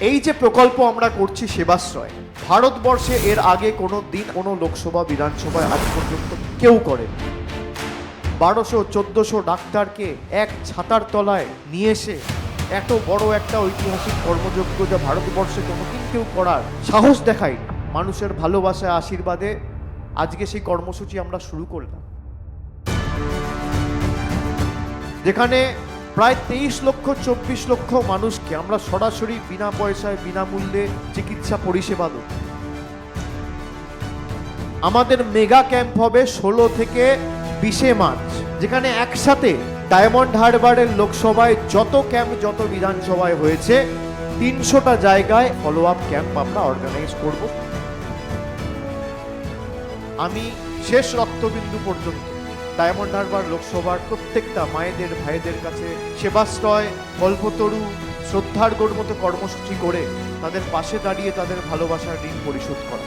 এই যে প্রকল্প আমরা করছি সেবাশ্রয়, ভারতবর্ষে এর আগে কোনো দিন কোনো লোকসভা, বিধানসভায় আজ পর্যন্ত কেউ করে বারোশো, চোদ্দশো ডাক্তারকে এক ছাতার তলায় নিয়ে এসে এত বড় একটা ঐতিহাসিক কর্মযজ্ঞ যা ভারতবর্ষে কোনোদিন কেউ করার সাহস দেখায় মানুষের ভালোবাসা, আশীর্বাদে আজকে সেই কর্মসূচি আমরা শুরু করলাম। যেখানে প্রায় তেইশ লক্ষ, চব্বিশ লক্ষ মানুষকে আমরা সরাসরি বিনা পয়সায়, বিনামূল্যে চিকিৎসা পরিষেবা দেব। আমাদের মেগা ক্যাম্প হবে ষোলো থেকে বিশে মার্চ, যেখানে একসাথে ডায়মন্ড হারবারের লোকসভায় যত ক্যাম্প, যত বিধানসভায় হয়েছে, তিনশোটা জায়গায় ফলো আপ ক্যাম্প আমরা অর্গানাইজ করব। আমি শেষ রক্তবিন্দু পর্যন্ত। ডায়মন্ড হারবার লোকসভার প্রত্যেকটা মায়েদের, ভাইদের কাছে সেবাশ্রয় কল্পতরু শ্রদ্ধার্ঘর মতো কর্মসূচি করে তাদের পাশে দাঁড়িয়ে তাদের ভালোবাসার ঋণ পরিশোধ করা।